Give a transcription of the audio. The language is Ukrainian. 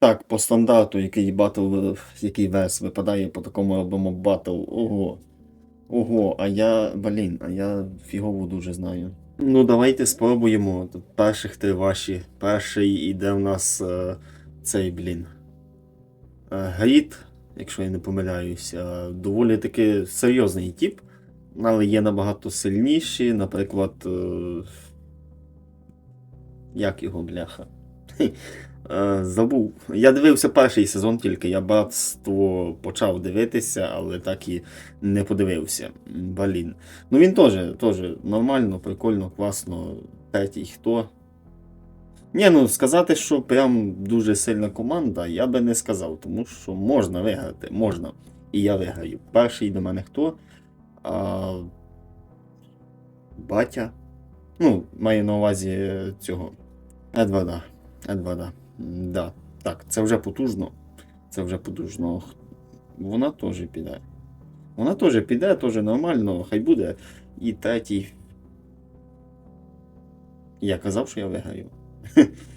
Так, по стандарту, який батл, який вес випадає, по такому робимо батл. Ого. Ого, а я, блін, а я фігово дуже знаю. Ну, давайте спробуємо. Перших три ваші. Перший іде в нас е, цей, блін. Е, Гріт, якщо я не помиляюся, доволі таки серйозний тип, але є набагато сильніші, наприклад. Е, як його бляха? Е, Забув. Я дивився перший сезон тільки, я братство почав дивитися, але так і не подивився. Блін. Ну він теж нормально, прикольно, класно. Третій хто. Ні, ну сказати, що прям дуже сильна команда, я би не сказав, тому що можна виграти, можна. І я виграю. Перший до мене хто? А... Батя. Ну, маю на увазі е, цього. Едварда. Едварда. М, Да. Так, це вже потужно. Це вже потужно. Вона теж піде. Вона теж піде, теж нормально, хай буде. І третій. Я казав, що я виграю.